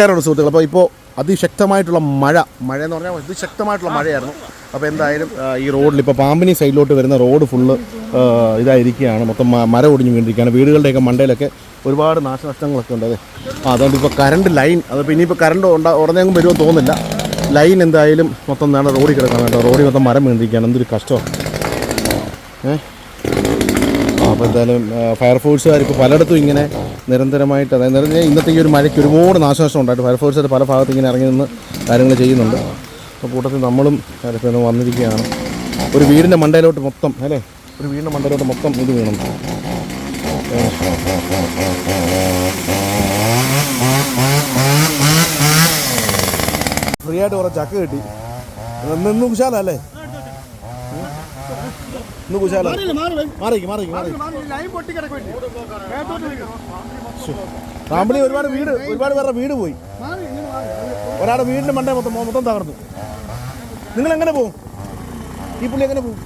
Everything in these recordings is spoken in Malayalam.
നമസ്കാരമുണ്ട് സുഹൃത്തുക്കൾ അപ്പോൾ ഇപ്പോൾ അതിശക്തമായിട്ടുള്ള മഴ മഴ എന്ന് പറഞ്ഞാൽ അതിശക്തമായിട്ടുള്ള മഴയായിരുന്നു. അപ്പോൾ എന്തായാലും ഈ റോഡിൽ ഇപ്പോൾ പാമ്പിനി സൈഡിലോട്ട് വരുന്ന റോഡ് ഫുള്ള് ഇതായിരിക്കുകയാണ്. മൊത്തം മര ഒടിഞ്ഞു വീണ്ടിരിക്കുകയാണ് വീടുകളുടെയൊക്കെ മണ്ടയിലൊക്കെ ഒരുപാട് നാശനഷ്ടങ്ങളൊക്കെ ഉണ്ട്. അതെ. ആ അതുകൊണ്ട് ഇപ്പോൾ കറണ്ട് ലൈൻ അതിപ്പോൾ ഇനിയിപ്പോൾ കറണ്ട് ഉണ്ടാ ഉടനെയൊന്നും വരുമോ തോന്നുന്നില്ല. ലൈൻ എന്തായാലും മൊത്തം നേടെ റോഡിൽ കിടക്കാൻ കേട്ടോ റോഡിൽ മൊത്തം മരം വീണ്ടിരിക്കുകയാണ് എന്തൊരു കഷ്ടമാണ്. ഏഹ് അപ്പോൾ എന്തായാലും ഫയർഫോഴ്സുകാർ ഇപ്പോൾ പലയിടത്തും ഇങ്ങനെ നിരന്തരമായിട്ട് അതായത് ഇന്നത്തെ ഈ ഒരു മഴയ്ക്ക് ഒരുപാട് നാശനഷ്ടം ഉണ്ടായിട്ട് ഫയർഫോഴ്സുകാർ പല ഭാഗത്ത് ഇങ്ങനെ ഇറങ്ങി നിന്ന് കാര്യങ്ങൾ ചെയ്യുന്നുണ്ട്. അപ്പോൾ കൂട്ടത്തിൽ നമ്മളും ഇപ്പോൾ വന്നിരിക്കുകയാണ്. ഒരു വീടിന്റെ മണ്ടയിലോട്ട് മൊത്തം അല്ലേ? ഒരു വീടിന്റെ മണ്ടയിലോട്ട് മൊത്തം ഇത് വീണം. ഫ്രീ ആയിട്ട് കുറേ ചക്ക കിട്ടി. നിന്നും കുശാലല്ലേ ഇന്ന് കുശാല. മാറിക്ക് മാറിക്ക് മാറി റാമ്പിളി ഒരുപാട് വീട് ഒരുപാട് പേരുടെ വീട് പോയി. ഒരാളുടെ വീടിന്റെ മണ്ടേ മൊത്തം മൊത്തം തകർന്നു. നിങ്ങൾ എങ്ങനെ പോവും? ഈ പുള്ളി എങ്ങനെ പോവും?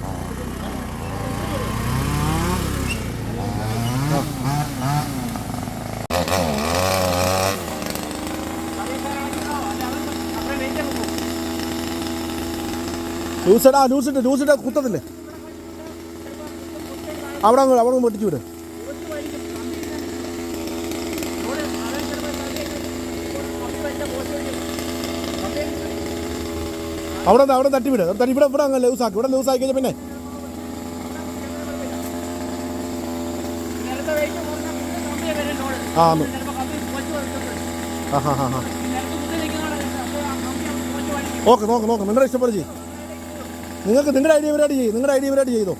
ലൂസിടാ ലൂസിട്ട് ലൂസിട്ട് കുത്തത്തില്ലേ? അവിടെ അങ്ങ് അവിടെ പൊട്ടിച്ചു വിട്. അവിടെ അവിടെ തട്ടി വിട്. തട്ടി ഇവിടെ ഇവിടെ അങ്ങ് ലൂസാക്കി. ഇവിടെ ലൂസാക്കി കഴിഞ്ഞാൽ പിന്നെ. ആ ഹാ നോക്ക് നോക്ക്. നിങ്ങളുടെ ഇഷ്ടപ്പെടുത്തി നിങ്ങൾക്ക് നിങ്ങളുടെ ഐഡിയ ഇവരായിട്ട് ചെയ്യും. നിങ്ങളുടെ ഐഡിയ ഇവരായിട്ട് ചെയ്തോ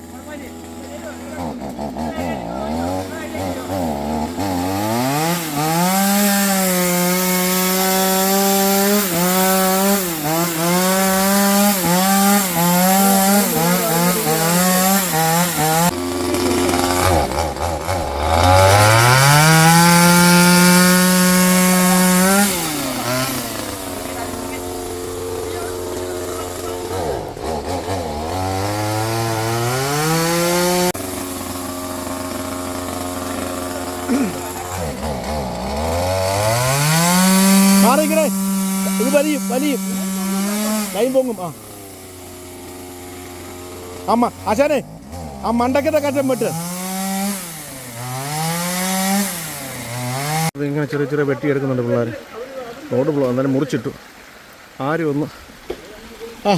മാറിക്കണേ ഇത് വലിയും വലിയും ലൈൻ പൊങ്ങും ആ അമ്മ ആശാനെ ആ മണ്ടക്കത്തെ കറ്റം വെട്ട്. ഇങ്ങനെ ചെറിയ ചെറിയ വെട്ടിയെടുക്കുന്നുണ്ട് പിള്ളേർ റോഡ് ബ്ലോ അന്നേരം മുറിച്ചിട്ടു. ആരും ഒന്ന് ആ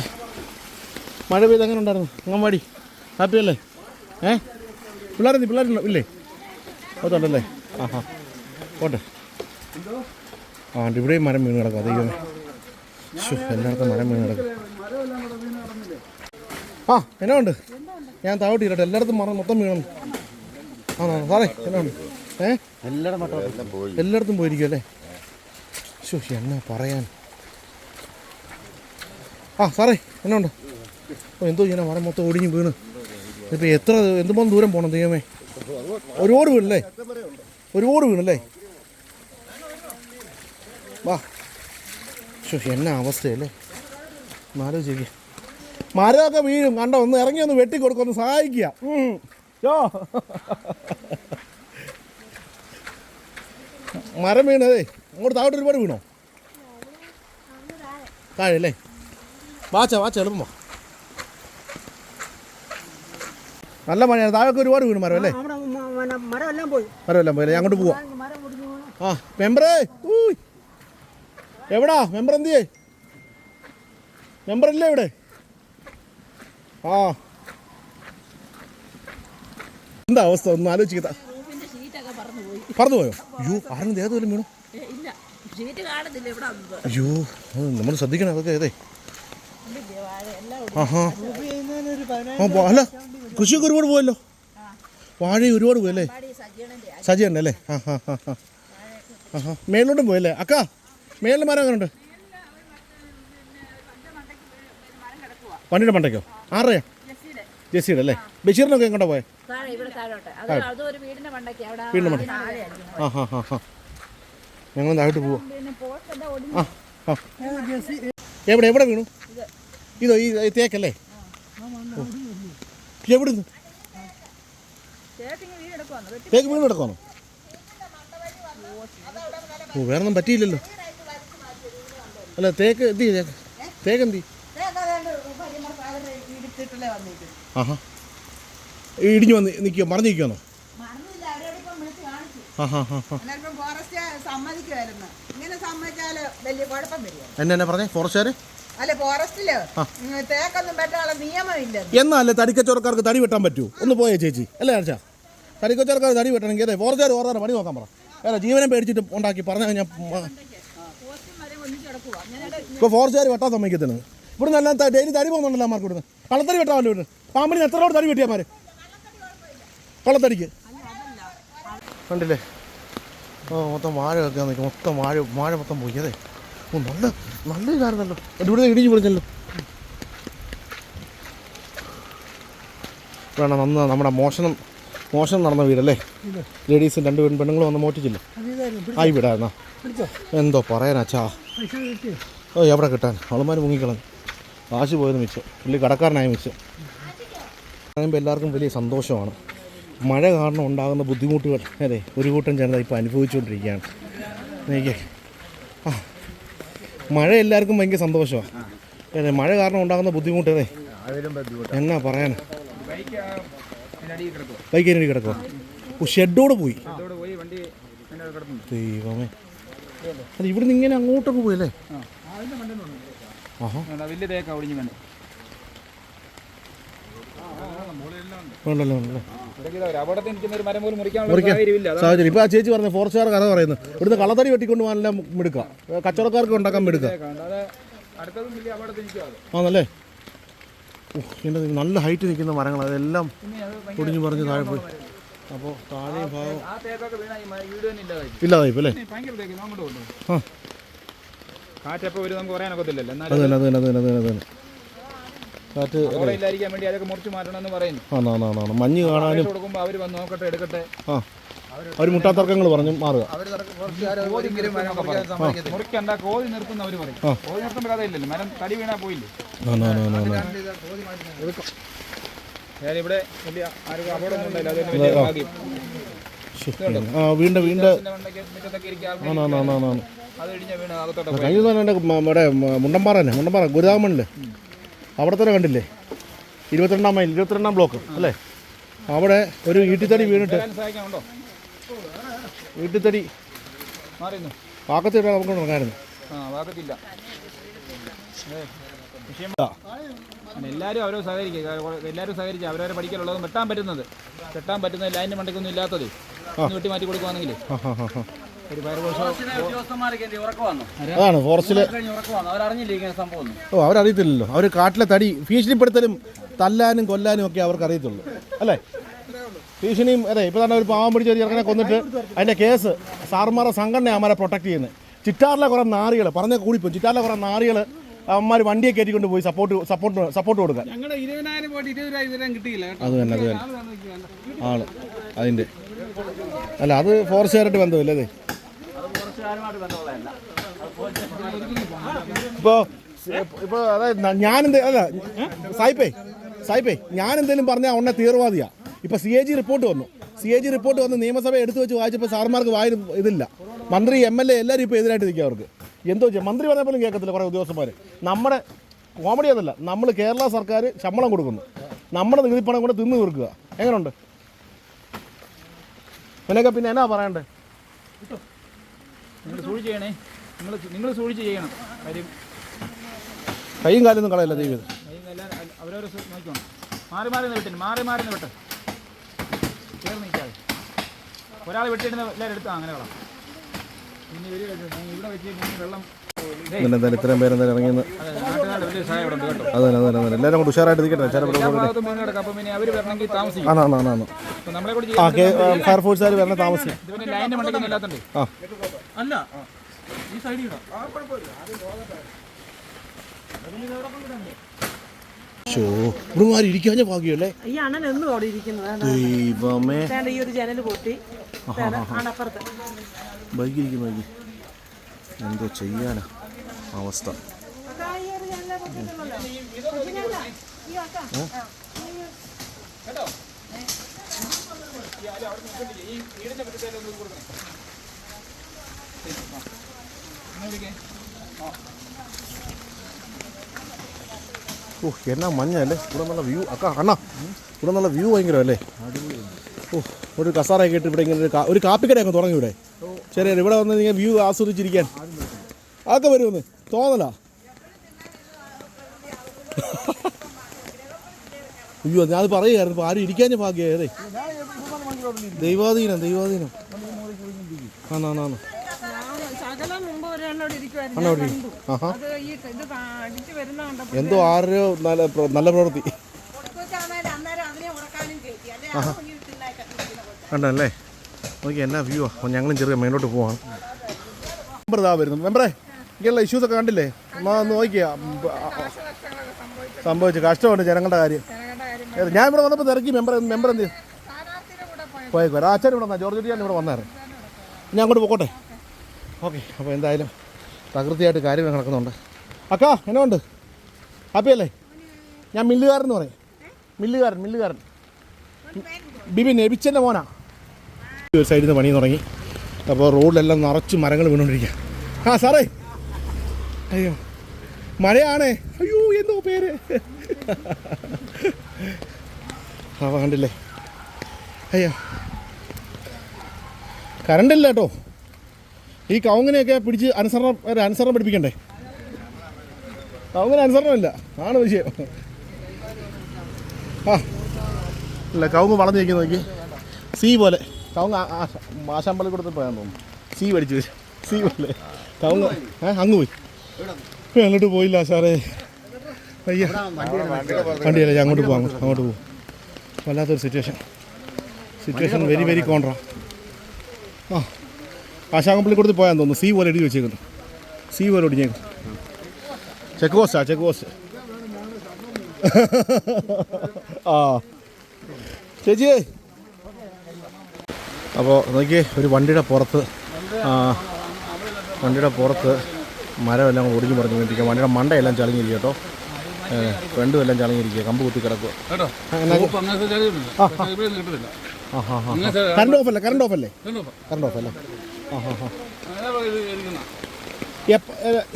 മഴ പെയ്ത് അങ്ങനെ ഉണ്ടായിരുന്നു? അങ്ങൻവാടി ഹാപ്പിയല്ലേ ഏ? പിള്ളേരെന്തി? പിള്ളേരുണ്ടോ? ഇല്ലേ? അതുണ്ടല്ലേ? ആ ഹാ പോട്ടെ. ആ ഇവിടെയും മരം വീണ് കിടക്കും. അതേ എല്ലായിടത്തും മരം വീണ് കിടക്കും. ആ എന്നാ ഉണ്ട്? ഞാൻ താവട്ടി ഇരട്ടെ. എല്ലായിടത്തും മറന്ന് മൊത്തം വീണം. ആണോ? സാറേ എന്നാ ഉണ്ട്? ഏ? എല്ലായിടത്തും പോയിരിക്കും അല്ലേ? ശോ എന്നാ പറയാൻ? ആ സാറേ എന്നാ ഉണ്ട്? ഓ എന്തോ ഇങ്ങനെ മരം മൊത്തം ഒടിഞ്ഞ് വീണ്. ഇപ്പം എത്ര എന്തുമാത്രം ദൂരം പോകണം ദൈവമേ? ഒരുപാട് വീണല്ലേ? ഒരുപാട് വീണല്ലേ? വാ. ശോ എന്നാ അവസ്ഥയല്ലേ? മാരോ ചെയ്യ മരമൊക്കെ വീഴും. കണ്ടോ? ഒന്ന് ഇറങ്ങി ഒന്ന് വെട്ടിക്കൊടുക്കും ഒന്ന് സഹായിക്കുക. യോ. മരം വീണതേ അങ്ങോട്ട് താഴോട്ട് ഒരുപാട് വീണോ? താഴെ അല്ലേ? വാച്ച വാച്ച എളുപ്പം വാ നല്ല മഴയാണ് താഴൊക്കെ ഒരുപാട് വീണു മരം അല്ലേ? മരമെല്ലാം പോയി. അങ്ങോട്ട് പോവാം. ആ മെമ്പറേ. ഊയ്. എവിടാ? മെമ്പർ എന്തിയേ? മെമ്പർ ഇല്ലേ ഇവിടെ? ആ. എന്താ അവസ്ഥ? ഒന്ന് ആലോചിക്കത്ത പറന്നുപോയോ. അയ്യോ ആരും വല്ലതും വീണു? അയ്യോ നമ്മൾ ശ്രദ്ധിക്കണം അതൊക്കെ ആഹാ. പോ- അല്ല കൃഷിയൊക്കെ ഒരുപാട് പോയല്ലോ. വാഴ ഒരുപാട് പോയല്ലേ? ഒരുപാട് സജ്ജണന്റെ സജിയുണ്ട് അല്ലേ ആ ഹാ ഹാ ഹാ ഹാ മേളിലോട്ടും പോയല്ലേ? അക്ക മേളിൽ മരം അങ്ങനെ ഉണ്ട് വണ്ടിയുടെ മണ്ടയ്ക്കോ? ആരുടെയാ ജെസ്സിയുടെ. അല്ലേ? ബഷീറിനൊക്കെ എങ്ങോട്ടാ പോയേ? താഴെ ഇവിടെ താഴോട്ട്. അത് അത് വീടിന്റെ മണ്ടയ്ക്ക്. ആ ഹാ ഹാ ഹാ ഞങ്ങൾ താഴോട്ട് പോവാ. ആ ആ. എവിടെ എവിടെ വീണു? ഇതോ. ഈ തേക്കല്ലേ? എവിടെ തേക്ക് വീണ് കിടക്കാണോ ഓ വേറൊന്നും പറ്റിയില്ലല്ലോ. അല്ല തേക്ക് എന്ത് തേക്ക്? എന്തി ആഹാ. ഇടിഞ്ഞു വന്ന് നിൽക്കുമോ മറിഞ്ഞു നിൽക്കുമെന്നോ മറന്നില്ല അവരോട് ഇപ്പം കാണിച്ചു. ആഹാ ഹാ ഹാ ഫോറസ്റ്റ് സമ്മതിക്കുമായിരുന്നു. ഇങ്ങനെ സമ്മതിച്ചാൽ വലിയ കുഴപ്പം വരിക എന്നെ എന്നെ പറഞ്ഞേ? ഫോറസ്റ്റുകാർ അല്ല ഫോറസ്റ്റിൽ ഉം, തേക്കൊന്നും പറ്റാനുള്ള നിയമമില്ല എന്നല്ലേ തടിക്കച്ചവടക്കാർക്ക് തടി വെട്ടാൻ പറ്റൂ? ഒന്ന് പോയേ ചേച്ചി. അല്ലേ ആഴ്ച തടിക്കച്ചോറക്കാർ തടി വെട്ടണമെങ്കിൽ അതെ ഫോറസ്റ്റുകാർ ഓർഡർ പണി നോക്കാൻ പറ. അല്ല ജീവനം പേടിച്ചിട്ട് ഉണ്ടാക്കി പറഞ്ഞാൽ ഞാൻ ഇപ്പോൾ ഫോറസ്റ്റുകാർ വെട്ടാൻ സമ്മതിക്കത്തില്ല. ഇവിടെ നല്ല ഡെയിലി തടി പോകുന്നുണ്ടല്ലോ അമ്മമാർക്ക് ഇവിടുന്ന്. കള്ളത്തടി വെട്ടാമല്ലോ ഇവിടെ പാമ്പിന് എത്ര റോഡ് തടി മാറി കള്ളത്തടിക്ക്. കണ്ടില്ലേ? ഓ മൊത്തം വാഴ വെക്കാൻ നിൽക്കും മൊത്തം വാഴ വാഴ മൊത്തം പോയി. അതെ. ഓ നല്ല നല്ല ഇതായിരുന്നല്ലോ. ഇവിടെ ഇടിഞ്ഞു പൊളിഞ്ഞല്ലോ. വേണം നന്ന് നമ്മുടെ മോഷണം മോഷണം നടന്ന വീടല്ലേ? ലേഡീസും രണ്ട് പെൺ പെണ്ണുങ്ങളും വന്ന് മോട്ടിച്ചില്ല ആയി വീടായിരുന്നാ? എന്തോ പറയാനാച്ചാ ഓ എവിടെ കിട്ടാൻ? അവളുമാർ മുങ്ങിക്കളഞ്ഞു. കാശ് പോയത് മിച്ചം. പുള്ളി കടക്കാരനായ മിച്ചം. പറയുമ്പോൾ എല്ലാവർക്കും വലിയ സന്തോഷമാണ്. മഴ കാരണം ഉണ്ടാകുന്ന ബുദ്ധിമുട്ടുകൾ അതെ ഒരു കൂട്ടം ജനത ഇപ്പോൾ അനുഭവിച്ചുകൊണ്ടിരിക്കുകയാണ്. എനിക്ക് മഴ എല്ലാവർക്കും ഭയങ്കര സന്തോഷമാണ് അതെ മഴ കാരണം ഉണ്ടാകുന്ന ബുദ്ധിമുട്ട് അതെ. എന്നാ പറയാൻ ബൈക്കിനടി കിടക്കുക ഷെഡോട് പോയി. ദൈവമേ. അത് ഇവിടുന്ന് ഇങ്ങനെ അങ്ങോട്ടൊക്കെ പോയല്ലേ വലിയ തേക്ക ഒടിഞ്ഞു വേണ്ട നിൽക്കുന്ന ഒരു മരം പോലും മുറിക്കാൻ സാഹചര്യം. ഇപ്പൊ ആ ചേച്ചി പറഞ്ഞു ഫോറസ്റ്റുകാർ കഥ പറയുന്നത്. ഇവിടുന്ന് കളത്തടി വെട്ടിക്കൊണ്ട് പോകാനെല്ലാം മിടുക്കാം. കച്ചവടക്കാർക്ക് ഉണ്ടാക്കാൻ മിടുക്കാം. ആണല്ലേ? എന്റെ നല്ല ഹൈറ്റ് നിൽക്കുന്ന മരങ്ങൾ അതെല്ലാം പൊടിഞ്ഞു പറഞ്ഞു താഴെ പോയി. അപ്പോൾ താഴെ ഭാഗം ആ തേക്കൊക്കെ വീണ ഈ മ- വീട് തന്നെ ഇല്ലാതായി. ഇല്ലാതായി ഇപ്പോൾ അല്ലേ? പിന്നെ ഭയങ്കര തേക്ക് ഇത് അങ്ങോട്ട് കൊണ്ടു ആ. കാറ്റപ്പോൾ വരും നമുക്ക് പറയാനൊക്കത്തില്ലല്ലോ അത് എന്നാലും തന്നെ അത് തന്നെ അത് തന്നെ അത് തന്നെ അത് തന്നെ. കാറ്റ് അപകടം ഇല്ലാതിരിക്കാൻ വേണ്ടി അതൊക്കെ മുറിച്ച് മാറ്റണമെന്ന് പറയുന്നു. ആണോ ആണോ ആണോ മഞ്ഞ് കാണാനും കൊടുക്കുമ്പോൾ അവർ വന്ന് നോക്കട്ടെ എടുക്കട്ടെ. ആ. അവർ മുട്ടാത്തർക്കങ്ങൾ പറഞ്ഞു മാറുക. മുറിക്കണ്ട കോതി നിർത്തുന്ന അവർ പറയും. കോതി നിർത്തേണ്ട കഥയില്ലല്ലോ. മരം തടി വീണാ പോയില്ലേ? ആണോ ആണോ ആണോ ആണോ ഞാൻ ഇവിടെ വലിയ ആർക്കും അപകടമൊന്നും ഉണ്ടായില്ല. അതൊരു വലിയ ഭാഗ്യം. ശരി. ആ വീണ്ടും വീണ്ടും. കഴിഞ്ഞ തന്നെ എന്റെ ഇവിടെ മുണ്ടമ്പാറ തന്നെ മുണ്ടമ്പാറ ഗുരുതാമണില്ലേ? അവിടെ തന്നെ കണ്ടില്ലേ? ഇരുപത്തിരണ്ടാം മൈൽ ഇരുപത്തിരണ്ടാം ബ്ലോക്ക് അല്ലേ? അവിടെ ഒരു ഈട്ടിത്തടി വീണിട്ട് ഈട്ടിത്തടി. പാക്കത്തിട്ട് നമുക്ക് ഉണ്ടായിരുന്നു എല്ലാവരും അവരോ സഹകരിക്കുക. എല്ലാവരും സഹകരിച്ച് അവരവരെ പഠിക്കാനുള്ളതും വെട്ടാൻ പറ്റുന്നത്. വെട്ടാൻ പറ്റുന്നത് ലൈനിന്റെ മണ്ടയ്ക്കൊന്നും ഇല്ലാത്തത്. വെട്ടി മാറ്റി കൊടുക്കുവാണെങ്കിൽ അതാണ് ഒന്നും ഓ അവരറിയത്തില്ലല്ലോ. അവർ കാട്ടിലെ തടി ഭീഷണിപ്പെടുത്തലും തല്ലാനും കൊല്ലാനും ഒക്കെ അവർക്ക് അറിയത്തുള്ളൂ. അല്ലേ? ഭീഷണിയും അതെ ഇപ്പോൾ തന്നെ ഒരു പാവം പിടിച്ച ഒരു ചെറുക്കനെ കൊന്നിട്ട് അതിന്റെ കേസ് സാറുമാരുടെ സംഘടന അവന്മാരെ പ്രൊട്ടക്ട് ചെയ്യുന്നത്. ചിറ്റാറിലെ കുറേ നാറികൾ പറഞ്ഞ കൂടിപ്പോയി. ചിറ്റാറിലെ കുറേ നാറികൾ അവന്മാർ വണ്ടിയെ കയറ്റിക്കൊണ്ട് പോയി സപ്പോർട്ട് സപ്പോർട്ട് സപ്പോർട്ട് കൊടുക്കാൻ. അത് തന്നെ അത് തന്നെ. ആണ് അതിന്റെ അല്ല അത് ഫോറസ്റ്റുകാരായിട്ട് ബന്ധമില്ല അതെ ഇപ്പോൾ അതായത് ഞാൻ എന്ത് അല്ല സായിപ്പേ സായിപ്പേ ഞാൻ എന്തെങ്കിലും പറഞ്ഞാൽ ഉടനെ തീവ്രവാദിയാ. ഇപ്പോൾ സി എ ജി റിപ്പോർട്ട് വന്നു. സി എ ജി റിപ്പോർട്ട് വന്ന് നിയമസഭ എടുത്തു വെച്ച് വായിച്ചപ്പോൾ സാർമാർക്ക് വായ ഇതില്ല. മന്ത്രി എം എൽ എ എല്ലാവരും ഇപ്പോൾ എതിരായിട്ട് നിൽക്കുക അവർക്ക്. എന്തോ ചെയ്യാം? മന്ത്രി പറഞ്ഞാൽ പോലും കേൾക്കത്തില്ല കുറേ ഉദ്യോഗസ്ഥന്മാർ നമ്മുടെ കോമഡി അതല്ല നമ്മൾ കേരള സർക്കാർ ശമ്പളം കൊടുക്കുന്നു. നമ്മുടെ നികുതിപ്പണം പണം കൊണ്ട് തിന്നു തീർക്കുക. എങ്ങനെയുണ്ട് ഇതിനൊക്കെ പിന്നെ എന്നാ പറയണ്ടേ? നിങ്ങൾ സൂക്ഷിച്ച് ചെയ്യണേ. നിങ്ങൾ നിങ്ങൾ സൂക്ഷിച്ച് ചെയ്യണം. കാര്യം കൈയും കാലൊന്നും കളയല്ല ദൈവം എല്ലാം അവരവരെ നോക്കണം മാറി മാറി നിന്ന് വെട്ടിന് മാറി മാറി നിന്ന് വെട്ട് ചേർന്ന് നിൽക്കാതെ. ഒരാൾ വെട്ടിയിടുന്ന എല്ലാവരും എടുത്താൽ അങ്ങനെ കളാം. പിന്നെ ഇവർ ഇവിടെ വെച്ച് വെള്ളം എന്തായാലും ഇത്രയും പേരെന്തായാലും ഇറങ്ങിയെന്ന് അതെ, അതെ അതെ എല്ലാവരും കൂടെ ഉഷാറായിട്ട് ഇരിക്കട്ടെ ചില ആണോ ആണോ ആ ഫയർഫോഴ്സുകാർ വരണ താമസിക്കും ആ. അല്ല. ഈ സൈഡിൽ ഷോ ഇവിടുമാരി ഇരിക്കാഞ്ഞ ഭാഗ്യമല്ലേ ഈ അണ്ണൻ എന്നും അവിടെ ഇരിക്കുന്നത് ദൈവമേ. വേണ്ട ഈ ഒരു ജനൽ പൊട്ടി. ബൈക്ക് എന്തോ ചെയ്യാനാ അവസ്ഥ. ഓ എന്നാ മഞ്ഞല്ലേ ഇവിടെ നല്ല വ്യൂ. അക്ക അണ്ണാ ഇവിടെ നല്ല വ്യൂ ഭയങ്കരമല്ലേ? ഓ ഒരു കസാറ ഇട്ട് ഇവിടെ ഇങ്ങനെ ഒരു ഒരു കാപ്പിക്കട അങ്ങ് തുടങ്ങി ഇവിടെ ശരി ഇവിടെ വന്ന് നിങ്ങൾ വ്യൂ ആസ്വദിച്ചിരിക്കാൻ. അതൊക്കെ വരുമെന്ന്. തോന്നലാ? അയ്യോ ഞാൻ അത് പറയുകയായിരുന്നു ആരും ഇരിക്കാൻ ഭാഗ്യമായതേ. ദൈവാധീനം ദൈവാധീനം. എന്തോ ആരോ നല്ല നല്ല പ്രവൃത്തി. കണ്ടല്ലേ? നോക്കി എന്നാ വ്യൂ ആ. ഞങ്ങളും ചെറിയ മേലോട്ട് പോവാണ്. മെമ്പർ ഇതാ വരുന്നു. മെമ്പറേ ഇങ്ങനെയുള്ള ഇഷ്യൂസ് ഒക്കെ കണ്ടില്ലേ? എന്നാ നോക്കിയ. നോക്കിയാ സംഭവിച്ചു. കഷ്ടമുണ്ട് ജനങ്ങളുടെ കാര്യം. ഞാൻ ഇവിടെ വന്നപ്പോൾ തിരക്കി. മെമ്പർ മെമ്പർ എന്ത് പോയേക്കോ അച്ഛൻ ഇവിടെ വന്നാൽ ജോർജ് ഞാൻ ഇവിടെ വന്നായിരുന്നു ഞാൻ അങ്ങോട്ട് പോക്കോട്ടെ. ഓക്കെ അപ്പോൾ എന്തായാലും പ്രകൃതിയായിട്ട് കാര്യങ്ങൾ നടക്കുന്നുണ്ട്. അക്കാ എന്നാ ഉണ്ട്? ഹാപ്പിയല്ലേ ഞാൻ മില്ലുകാരൻ എന്ന് പറയും. മില്ലുകാരൻ മില്ലുകാരൻ. ബിബിൻ എബിച്ചന്റെ മോനാ. ഒരു സൈഡിൽ നിന്ന് പണി തുടങ്ങി. അപ്പോൾ റോഡിലെല്ലാം നിറച്ച് മരങ്ങൾ വീണുകൊണ്ടിരിക്കുക ആ സാറേ. അയ്യോ മഴയാണേ. അയ്യോ എന്തോ പേര്. അപ്പോൾ കണ്ടില്ലേ? അയ്യോ. കറണ്ടില്ല കേട്ടോ ഈ കൗങ്ങിനെയൊക്കെ പിടിച്ച് അനുസരണം ഒരു അനുസരണം പഠിപ്പിക്കണ്ടേ? കവുങ്ങിന് അനുസരണമില്ല. ആണ് വിഷയം. ആ. ഇല്ല കൗങ്ങ് വളഞ്ഞു നിൽക്കുന്ന നോക്കി. സി പോലെ. കൗങ്ങ് ആശാമ്പള്ളി കൊടുത്ത് പോയാൻ തോന്നുന്നു. സി പഠിച്ചു. സി പോലെ. കൗങ്ങ് ഏ അങ്ങ് പോയി. അങ്ങോട്ട് പോയില്ല സാറേ. അയ്യ. വണ്ടിയല്ല അങ്ങോട്ട് പോകാം അങ്ങോട്ട് പോകും വല്ലാത്തൊരു സിറ്റുവേഷൻ സിറ്റുവേഷൻ വെരി വെരി കോൺട്രാ ആ. ആശാങ്കപ്പള്ളി കൊടുത്ത് പോയാൻ തോന്നുന്നു. സീ പോലെ എഴുതി വെച്ചേക്കുന്നു. സീ പോലെ ഒടിഞ്ഞേക്കുന്നു. ചെക്ക് പോസ്റ്റാ ചെക്ക് പോസ്റ്റ് ആ. ചേച്ചിയേ. അപ്പോൾ നോക്കിയേ ഒരു വണ്ടിയുടെ പുറത്ത് വണ്ടിയുടെ പുറത്ത് മരമെല്ലാം ഒടിഞ്ഞു പറഞ്ഞു കൊണ്ടിരിക്കുക വണ്ടിയുടെ മണ്ടയെല്ലാം ചളിഞ്ഞിരിക്കും കേട്ടോ. ഫ്രണ്ടും എല്ലാം ചളിങ്ങിരിക്കുക കമ്പ് കുത്തി കിടക്കുക. കറണ്ട് ഓഫ് അല്ലേ? കറണ്ട് ഓഫ് അല്ലേ? കറണ്ട് ഓഫ് അല്ലേ?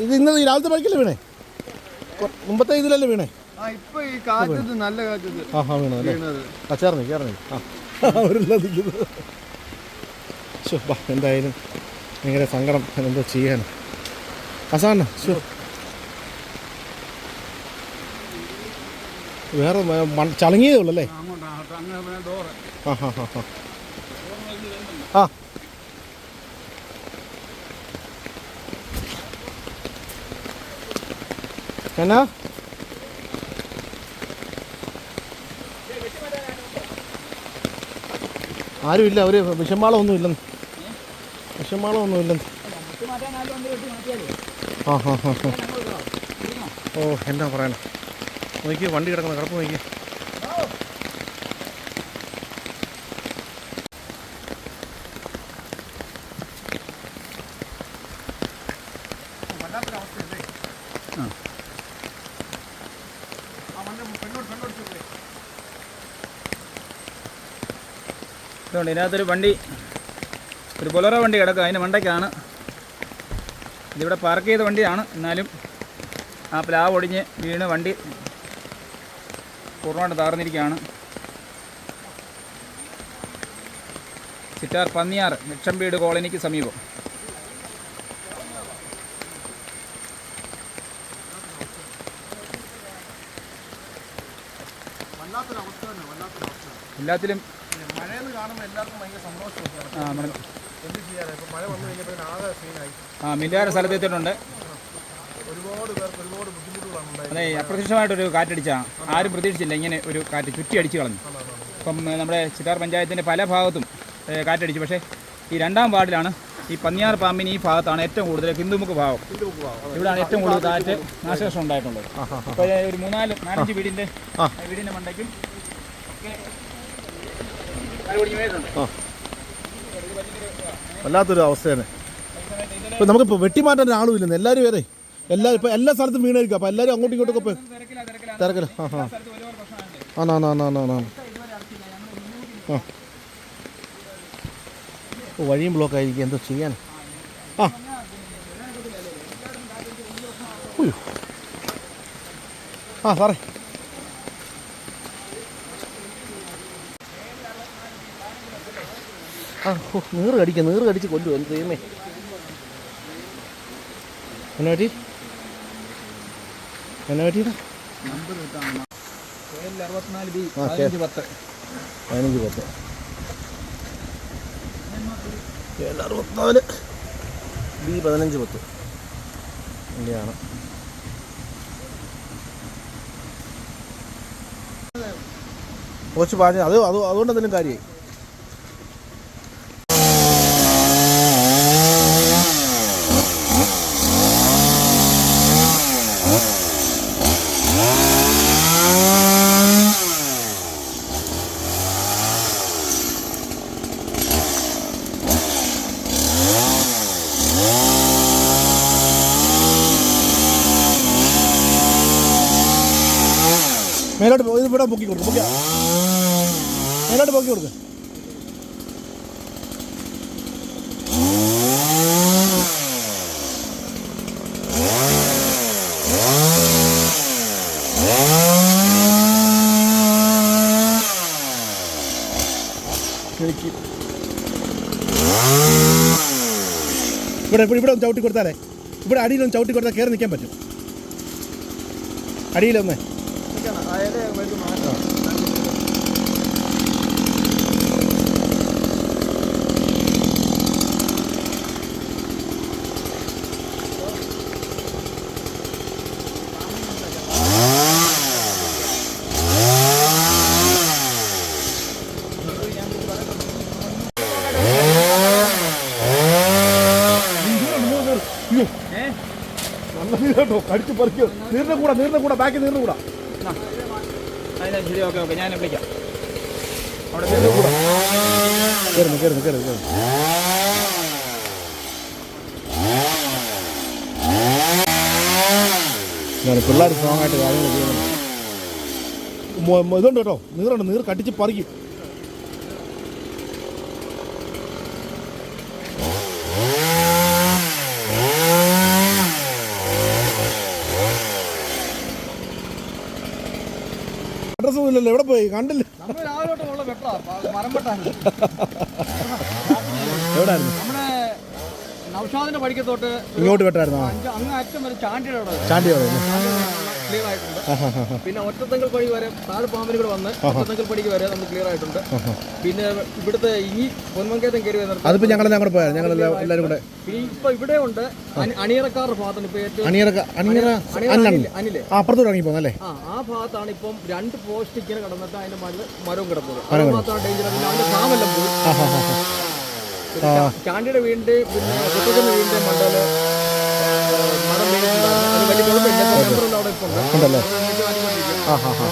ഇത് ഇന്ന് രാവിലത്തെ ബൈക്കല്ലേ വീണേ? മുമ്പത്തെ ഇതിലല്ലേ വീണേ? നല്ല കാറ്റത്ത് ആ ഹാ വീണത് അല്ലേ? വീണത്. ആ ചേർന്ന് ചേർന്ന്. ആ അവരെല്ലാം നിൽക്കുന്നത് ശോ എന്തായാലും ഭയങ്കര സങ്കടം. എന്തോ ചെയ്യാൻ അസാണ് ശോ വേറെ ചളങ്ങിയതേ ഉള്ളൂ അല്ലേ ആ, എന്നാ? ആരുമില്ല ഒരു വിഷമാളമൊന്നും ഇല്ലെന്ന്. വിഷമാളമൊന്നും ഇല്ലെന്ന് ആ ഹാ ഹാ ഹാ ഓ എന്താ പറയണേ? നോക്കിയേ വണ്ടി കിടക്കുന്ന കിടപ്പ് നോക്കി ഇതുകൊണ്ട് ഇതിനകത്തൊരു വണ്ടി ഒരു ബൊലറോ വണ്ടി കിടക്കുക അതിന് മണ്ടയ്ക്കാണ്. ഇതിവിടെ പാർക്ക് ചെയ്ത വണ്ടിയാണ് എന്നാലും ആ പ്ലാവ് ഒടിഞ്ഞ് വീണ് വണ്ടി പൂർണമായിട്ട് തകർന്നിരിക്കുകയാണ്. ചിറ്റാർ പന്നിയാർ ലക്ഷംവീട് കോളനിക്ക് സമീപം. എല്ലാത്തിലും ആ, നമ്മുടെ സ്ഥലത്ത് എത്തിയിട്ടുണ്ട് മില്ലാര ഒരുപാട് പേർക്ക് ഒരുപാട് ബുദ്ധിമുട്ട് അതെ അപ്രത്യക്ഷമായിട്ടൊരു കാറ്റടിച്ചാണ് ആരും പ്രതീക്ഷിച്ചില്ല ഇങ്ങനെ ഒരു കാറ്റ് ചുറ്റി അടിച്ചു കളഞ്ഞു. അപ്പം നമ്മുടെ ചിറ്റാർ പഞ്ചായത്തിന്റെ പല ഭാഗത്തും കാറ്റടിച്ചു. പക്ഷേ ഈ രണ്ടാം വാർഡിലാണ് ഈ പന്നിയാർ പാമ്പിന് ഈ ഭാഗത്താണ് ഏറ്റവും കൂടുതൽ ഹിന്ദുമുക്ക് ഭാഗം ഇവിടെയാണ് ഏറ്റവും കൂടുതൽ കാറ്റ് നാശനഷ്ടം ഉണ്ടായിട്ടുള്ളത്. അപ്പോൾ ഒരു മൂന്നാൽ നാലഞ്ച് വീടിന്റെ. വീടിന്റെ മണ്ടയ്ക്കും. വല്ലാത്തൊരു അവസ്ഥയാണ്. ഇപ്പം നമുക്ക് വെട്ടിമാറ്റാൻ ആളുമില്ലെന്ന് എല്ലാവരും വേറെ എല്ലാവരും ഇപ്പം എല്ലാ സ്ഥലത്തും വീണായിരിക്കും. അപ്പോൾ എല്ലാവരും അങ്ങോട്ടും ഇങ്ങോട്ടൊക്കെ പോയി. തിരക്കില്ല ആ ആ. ആണോ ആണോ ആണോ ആണോ ആ വഴിയും ബ്ലോക്ക് ആയിരിക്കും. എന്തോ ചെയ്യാൻ ആ. ആ സാറേ ആ ഓ നീറ് കടിക്കുക നീറ് കടിച്ച് കൊല്ലുമോ എന്ത് ചെയ്യുന്നേ എന്നാ പറ്റി എന്നാ പറ്റിയത് ബി പതിനഞ്ച് പത്ത്. പതിനഞ്ച് പത്ത്. ഏഴ് അറുപത്തിനാല് ബി പതിനഞ്ച് പത്ത്. ഇന്ത്യയാണ് കുറച്ച് പാഞ്ഞ അത് അത് അതുകൊണ്ട് എന്തെങ്കിലും കാര്യമായി. മേലോട്ട് ഇത് ഇവിടെ പൊക്കി കൊടുക്കും പൊക്കി. മേലോട്ട് പൊക്കി കൊടുക്ക്. എനിക്ക് ഇവിടെ ഇവിടെ ഒന്ന് ചവിട്ടി കൊടുത്താലേ. ഇവിടെ അടിയിലൊന്ന് ചവിട്ടി കൊടുത്താൽ കയറി നിൽക്കാൻ പറ്റും. അടിയിലൊന്നേ. നീരട്ടോ. കടിച്ച് പറിക്കോ. നീറിന്റെ കൂടെ നീറിന്റെ കൂടെ. ബാക്കി നീറിന്റെ കൂടെ. അതിനാ ശരി ഓക്കെ ഓക്കെ ഞാൻ വിളിക്കാം. അവിടെ കയറുന്നു കയറുന്നു കയറുന്നു കയറുന്നു ഞാൻ പിള്ളേർ സ്ട്രോങ് ആയിട്ട് കാര്യങ്ങൾ മൊ- ഇതുണ്ട് കേട്ടോ. നീറുണ്ട് നീർ കടിച്ച് പറിക്കും. അഡ്രസ്സൊന്നും ഇല്ലല്ലോ എവിടെ പോയി? കണ്ടില്ല. എവിടായിരുന്നു? നൗഷാദിന്റെ പഠിക്കത്തോട്ട് ഇങ്ങോട്ട് വെട്ടായിരുന്നു? ചാണ്ടിയുടെ ക്ലിയർ ആയിട്ടുണ്ട്. പിന്നെ ഒറ്റത്തങ്കൽ പടി വരെ താഴെ പാമ്പിന് കൂടെ വന്ന് ഒറ്റത്തങ്കൽ പടിക്ക് വരെ നമുക്ക് ക്ലിയർ ആയിട്ടുണ്ട്. പിന്നെ ഇവിടുത്തെ ഈ പൊന്മങ്കേതം കയറി വരുന്നത് അതിപ്പോ ഞങ്ങൾ ഞങ്ങൾ പോയാൽ ഞങ്ങൾ എല്ലാവരും കൂടെ? ഇപ്പൊ ഇവിടെ ഉണ്ട് അണിയറക്കാരുടെ ഭാഗത്താണ് ഇപ്പൊ ഏറ്റവും അനിൽ അപ്പുറത്തോട്ട് ഇറങ്ങി പോകുന്നല്ലേ ആ ഭാഗത്താണ് ഇപ്പം രണ്ട് പോസ്റ്റ് ഇങ്ങനെ കിടന്നിട്ട് അതിന്റെ മണ്ണ് മരവും കിടക്കുന്നത് ആ ഭാഗത്താണ് ഡേഞ്ചർ അതിന്റെ പോയി. ചാണ്ടിയുടെ വീടിന്റെ പിന്നെ വീടിന്റെ മണ്ടയിൽ മരം വീണിട്ടുണ്ടായിരുന്നു വലിയ കുഴപ്പമില്ല മെമ്പറെല്ലാം അവിടെ ഇപ്പൊ. ആ. ഹാ ഹാ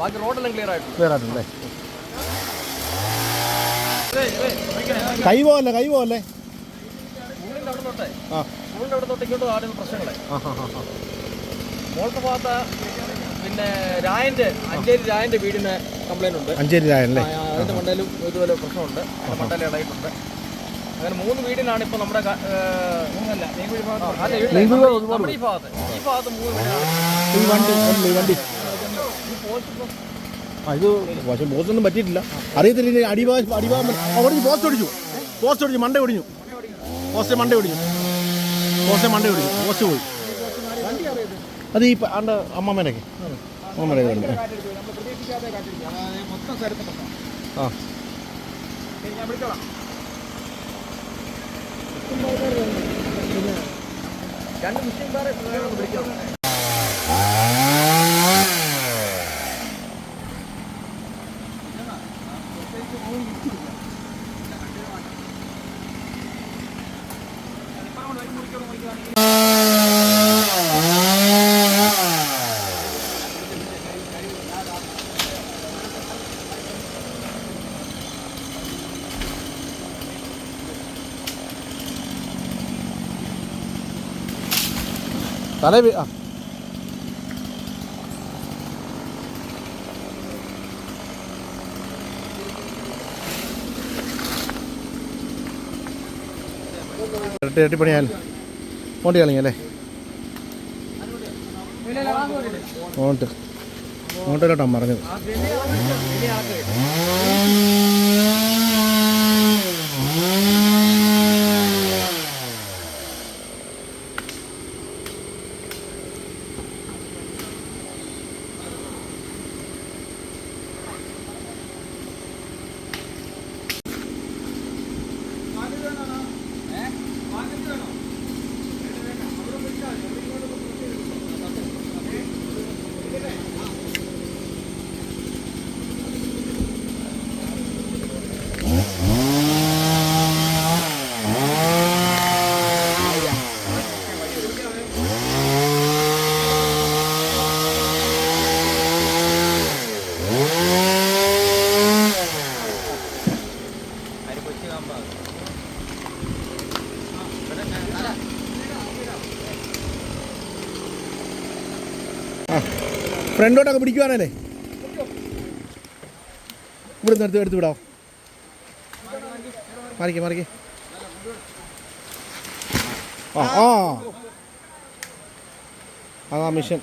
ബാക്കി റോഡെല്ലാം ക്ലിയർ ആയിട്ടുണ്ട്. ക്ലിയർ ആയിട്ടല്ലേ കൈ പോവല്ലേ കൈ പോവല്ലേ? മോളത്തെ ഭാഗത്ത് പിന്നെ രായന്റെ അഞ്ചേരി രായന്റെ വീടിന് കംപ്ലൈന്റ് ഉണ്ട്. അഞ്ചേരി ആ, അതിന്റെ മണ്ടയിലും ഇതുപോലെ പ്രശ്നമുണ്ട്. മണ്ടയിൽ ഇടയിട്ടുണ്ട്. അങ്ങനെ മൂന്ന് വീടിനാണ് ഇപ്പൊ നമ്മുടെ ഇല്ല, നമ്മുടെ ഈ- ഭാഗത്ത് ഈ ഭാഗത്ത് മൂന്ന് വീടാണ്. ഇത് പക്ഷേ ബോസൊന്നും പറ്റിയിട്ടില്ല. അറിയത്തില്ല അടിവാ അടിവാ അവിടെ പോസ്റ്റ് ഒടിച്ചു പോസ്റ്റ് ഒടിഞ്ഞു മണ്ട ഒടിഞ്ഞു. പോസ്റ്റ് മണ്ട ഒടിഞ്ഞു. പോസ്റ്റ് മണ്ട ഒടിഞ്ഞു. പോസ്റ്റ് പോയി. അത് ഈ ആണ്ട് അമ്മമ്മേനൊക്കെ സ്ഥലത്ത് പ്രശ്നം ആ. ഞാൻ വിളിച്ചോളാം. രണ്ട് മുസ്ലിംകാരെ വിളിക്കണം തലേ ആ. ഇരട്ടി ഇരട്ടി പണിയാൽ പോണ്ടി കളിങ്ങല്ലേ ഓണ്ട് അങ്ങോട്ടോട്ടാണ് പറഞ്ഞത് ഫ്രണ്ടോട്ടൊക്കെ പിടിക്കുവാണല്ലേ? ഇവിടെ നിന്ന് എടുത്ത് എടുത്ത് വിടാം. മറിക്കേ മറിക്കേ. ആ ആ. അതാ മിഷൻ.